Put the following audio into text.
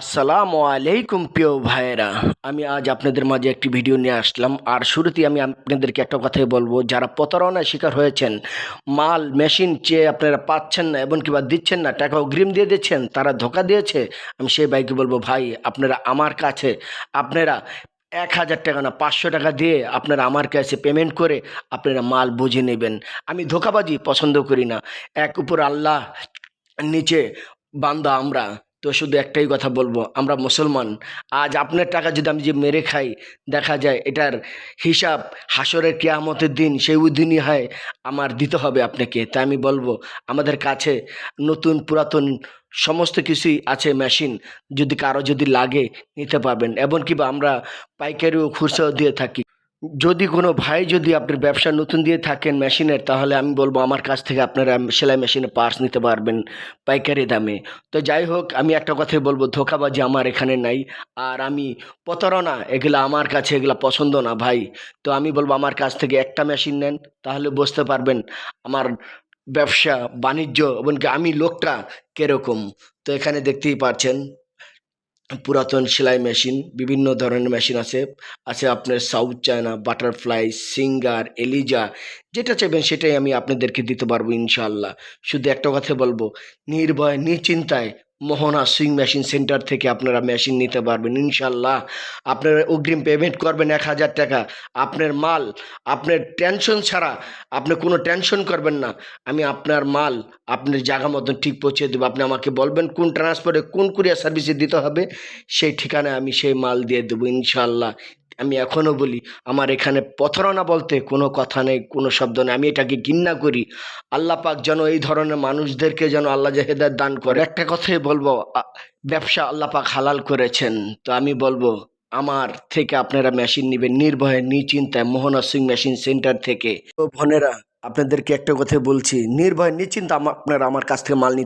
আসসালামু আলাইকুম প্রিয় ভাইয়েরা। আমি আজ আপনাদের মাঝে একটি ভিডিও নিয়ে আসলাম। আর শুরুতেই আমি আপনাদেরকে একটা কথাই বলব, যারা প্রতারণার শিকার হয়েছেন, মাল, মেশিন চেয়ে আপনারা পাচ্ছেন না এবং কিংবা দিচ্ছেন না টাকা অগ্রিম দিয়ে দিচ্ছেন, তারা ধোকা দিয়েছে, আমি সেই ভাইকে বলব, ভাই, আপনারা আমার কাছে, আপনারা এক হাজার টাকা না পাঁচশো টাকা দিয়ে আপনারা আমার কাছে পেমেন্ট করে আপনারা মাল বুঝে নেবেন। আমি ধোকাবাজি পছন্দ করি না। এক উপর আল্লাহ, নিচে বান্দা আমরা। তো শুধু একটাই কথা বলব, আমরা মুসলমান। আজ আপনার টাকা যদি আমি যে মেরে খাই, দেখা যায় এটার হিসাব হাসরের কেয়ামতের দিন, সেই দিনই হয়, আমার দিতে হবে আপনাকে। তাই আমি বলব, আমাদের কাছে নতুন, পুরাতন সমস্ত কিছুই আছে মেশিন যদি কারও যদি লাগে, নিতে পারবেন। কিবা আমরা পাইকারি ও খুচরাও দিয়ে থাকি। যদি কোনো ভাই যদি আপনার ব্যবসা নতুন দিয়ে থাকেন মেশিনের, তাহলে আমি বলব আমার কাছ থেকে আপনারা সেলাই মেশিনে পার্টস নিতে পারবেন পাইকারি দামে। তো যাই হোক, আমি একটা কথাই বলব, ধোকাবাজি আমার এখানে নাই। আর আমি প্রতারণা, এগুলো আমার কাছে এগুলো পছন্দ না ভাই। তো আমি বলব আমার কাছ থেকে একটা মেশিন নেন, তাহলে বুঝতে পারবেন আমার ব্যবসা, বাণিজ্য এবং কি আমি লোকটা কীরকম। তো এখানে দেখতেই পাচ্ছেন পুরাতন সেলাই মেশিন, বিভিন্ন ধরনের মেশিন আছে। আছে আপনার south China, Butterfly, Singer, Eliza, যেটা চাইবেন সেটাই আমি আপনাদেরকে দিতে পারব ইনশাল্লাহ শুধু একটা কথা বলব, নির্ভয়, নিশ্চিন্তায় মোহনা সুইং মেশিন সেন্টার থেকে আপনারা মেশিন নিতে পারবেন ইনশাল্লাহ আপনারা অগ্রিম পেমেন্ট করবেন এক হাজার টাকা। আপনার মাল, আপনার টেনশন ছাড়া আপনি কোনো টেনশন করবেন না। আমি আপনার মাল, আপনার জায়গা মতন ঠিক পৌঁছে দেবো। আপনি আমাকে বলবেন কোন ট্রান্সপোর্টে কোন কুরিয়ার সার্ভিসে দিতে হবে? সেই ঠিকানায় আমি সেই মাল দিয়ে দেবো ইনশাল্লাহ আমি এখনও বলি, আমার এখানে প্রতারণা বলতে কোনো কথা নেই, কোনো শব্দ নেই। আমি এটাকে ঘৃণা করি। আল্লাহ পাক যেন এই ধরনের মানুষদেরকে যেন আল্লাহ হেদায়ত দান করে। একটা কথাই বলব ব্যবসা আল্লাহ পাক হালাল করেছেন। তো আমি বলব, আমার থেকে আপনারা মেশিন নেবেন নির্ভয়ে, নিশ্চিন্তায় মোহনা সিং মেশিন সেন্টার থেকে। তো বোনেরা, আপনাদেরকে একটা কথা বলছি, নির্ভয়, নিশ্চিন্তা আপনারা আমার কাছ থেকে মাল